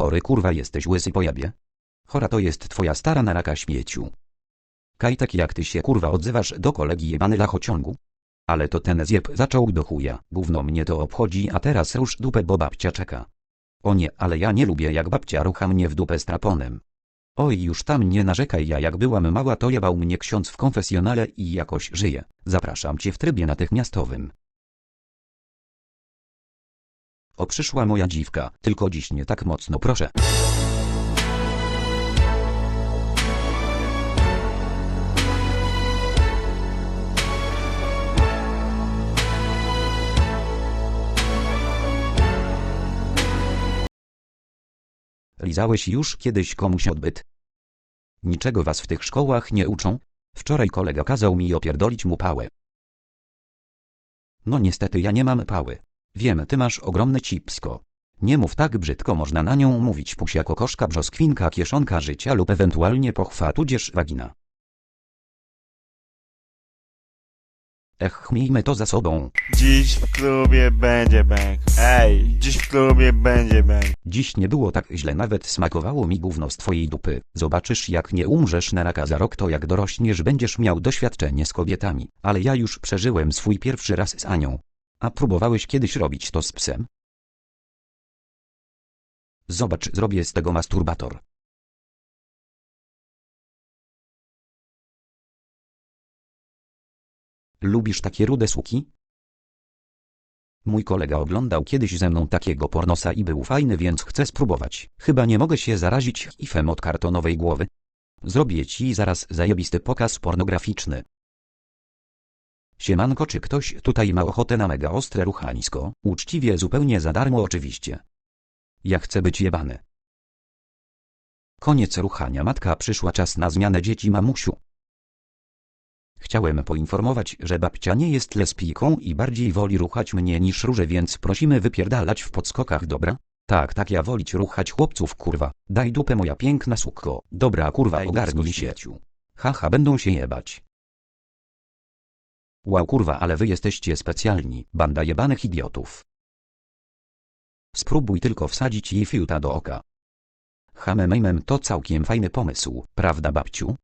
chory kurwa jesteś łysy pojabie? Chora to jest twoja stara na raka śmieciu. Kajtek jak ty się kurwa odzywasz do kolegi jebany lachociągu? Ale to ten zjeb zaczął do chuja, gówno mnie to obchodzi a teraz rusz dupę bo babcia czeka. O nie, ale ja nie lubię jak babcia rucha mnie w dupę straponem. Oj już tam nie narzekaj ja jak byłam mała to jebał mnie ksiądz w konfesjonale i jakoś żyję. Zapraszam cię w trybie natychmiastowym. O przyszła moja dziwka, tylko dziś nie tak mocno proszę. Lizałeś już kiedyś komuś odbyt? Niczego was w tych szkołach nie uczą? Wczoraj kolega kazał mi opierdolić mu pałę. No niestety ja nie mam pały. Wiem, ty masz ogromne cipsko. Nie mów tak brzydko, można na nią mówić pusia kokoszka, brzoskwinka, kieszonka życia lub ewentualnie pochwa tudzież wagina. Ech, miejmy to za sobą. Dziś w klubie będzie bang. Ej, dziś w klubie będzie bang. Dziś nie było tak źle, nawet smakowało mi gówno z twojej dupy. Zobaczysz jak nie umrzesz na raka za rok to jak dorośniesz będziesz miał doświadczenie z kobietami. Ale ja już przeżyłem swój pierwszy raz z Anią. A próbowałeś kiedyś robić to z psem? Zobacz, zrobię z tego masturbator. Lubisz takie rude suki? Mój kolega oglądał kiedyś ze mną takiego pornosa i był fajny, więc chcę spróbować. Chyba nie mogę się zarazić ifem od kartonowej głowy. Zrobię ci zaraz zajebisty pokaz pornograficzny. Siemanko, czy ktoś tutaj ma ochotę na mega ostre ruchanisko? Uczciwie zupełnie za darmo oczywiście. Ja chcę być jebany. Koniec ruchania matka przyszła czas na zmianę dzieci mamusiu. Chciałem poinformować, że babcia nie jest lesbijką i bardziej woli ruchać mnie niż róże, więc prosimy wypierdalać w podskokach, dobra? Tak, tak, ja wolić ruchać chłopców, kurwa. Daj dupę moja piękna sukko. Dobra, kurwa, ogarnij się. Haha, będą się jebać. Wow, kurwa, ale wy jesteście specjalni, banda jebanych idiotów. Spróbuj tylko wsadzić jej fiuta do oka. Hamemejmem to całkiem fajny pomysł, prawda babciu?